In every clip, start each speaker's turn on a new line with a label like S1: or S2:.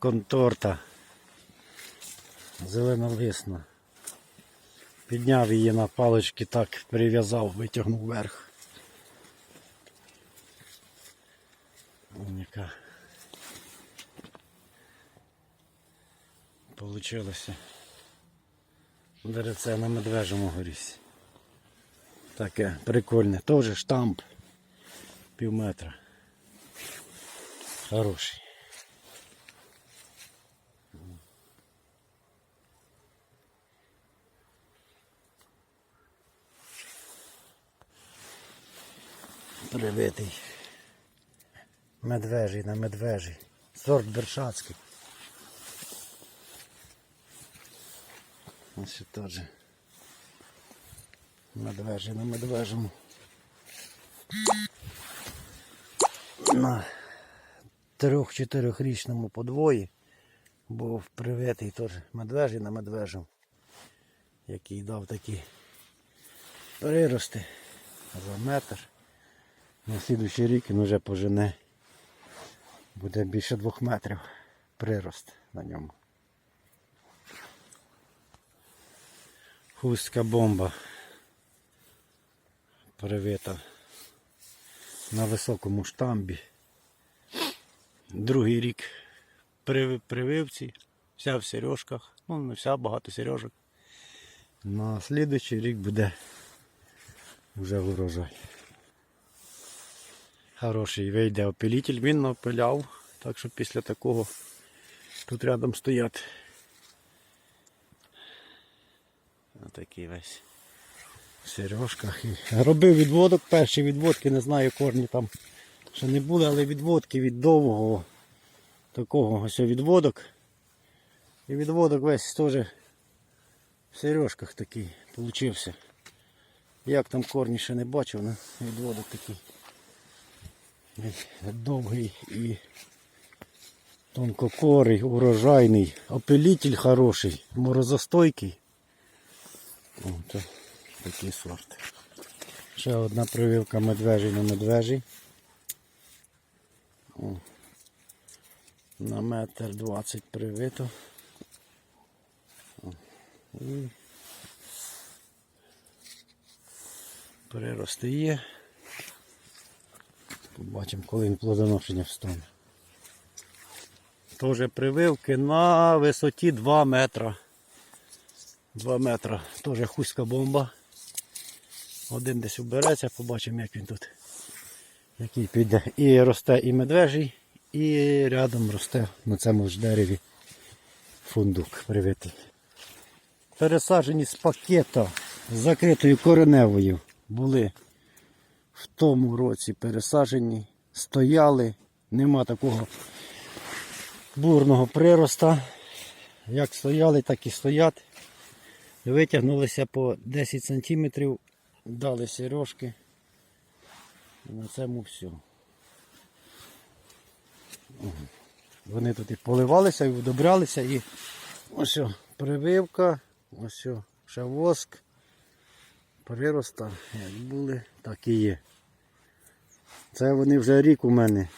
S1: конторта. Зеленолисна. Підняв її на палички, так прив'язав, витягнув вверх. Яка. Получилося. Деревце на медвежому горісі. Таке прикольне. Теж штамп. Пів метра. Хороший. Привитий. Медвежий на медвежий. Сорт Бершацький. Ось ще теж. Медвежий на медвежому. На трьох-чотирьохрічному подвої був привитий теж медвежий на медвежому, який дав такі прирости за метр. На слідуючий рік він вже пожене. Буде більше двох метрів прирост на ньому. Хустка бомба привита на високому штамбі. Другий рік при, прививці, вся в сережках, ну не вся, багато сережок. На слідуючий рік буде вже урожай. Хороший вийде опилитель, він опиляв, так що після такого тут рядом стоять. Отакий весь в сережках. Робив відводок, перші відводки, не знаю, корні там ще не були, але відводки від довгого такого ось відводок. І відводок весь теж в сережках такий получився. Як там корні ще не бачив, відводок такий довгий і тонкокорий, урожайний, опилитель хороший, морозостойкий. О, такий сорт. Ще одна прививка медвежий на медвежий. О, на метр двадцять привито. О, і прирости є. Побачимо, коли він плодоношення встане. Теж прививки на висоті 2 метра. 2 метра. Теж хуська бомба. Один десь убереться, побачимо, як він тут. Який піде. І росте і медвежий, і рядом росте на цьому ж дереві фундук привитий. Пересаджені з пакета з закритою кореневою були в тому році пересаджені, стояли, нема такого бурного прироста. Як стояли, так і стоять. Витягнулися по 10 см, дали сережки. І на цьому все. Вони тут і поливалися, і удобрялися, і ось о, прививка, ось о, ще воск прироста, як були, так і є. Це вони вже рік у мене.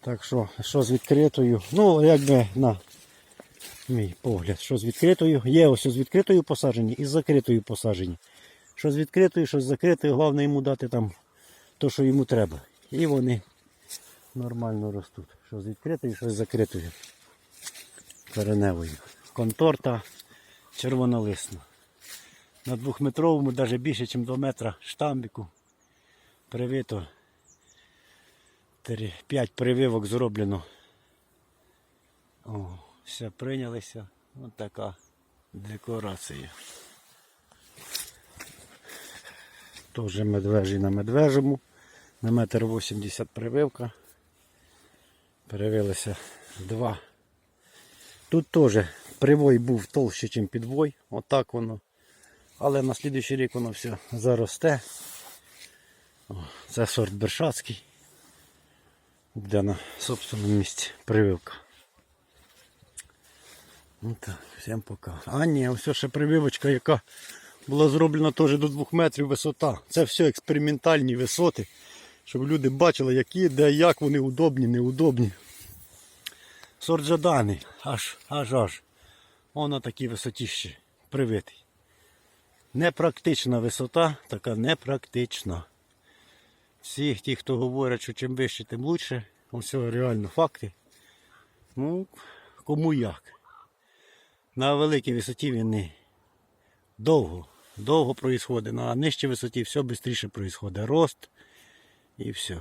S1: Так що, що з відкритою, ну якби на мій погляд, що з відкритою, є ось з відкритою посаджені і з закритою посаджені. Що з відкритою, що з закритою, головне йому дати там то, що йому треба. І вони нормально ростуть. Що з відкритою, що з закритою. Кореневою. Конторта червонолисна на двохметровому, навіть більше, ніж 2 метра штамбіку. Привито. 5 прививок зроблено. О, все прийнялися. Ось така декорація. Теж медвежий на медвежому. На метр 80 прививка. Перевилися два. Тут теж привой був толще, ніж підвой. Отак воно. Але на слідуючий рік воно все заросте. Це сорт Бершацький. Буде на собственному місці прививка. Ну так, всім пока. А ні, ось ще прививочка, яка була зроблена теж до 2 метрів висота. Це все експериментальні висоти, щоб люди бачили, які, де, як вони удобні, неудобні. Сорт жаданий, аж, аж аж. Он на такій висоті ще привитий. Непрактична висота, така непрактична. Всі ті, хто говорять, що чим вище, тим краще. Ось реально факти. Ну, кому як. На великій висоті він довго, довго проїсходить, на нижчій висоті все швидше проїсходить. Рост і все.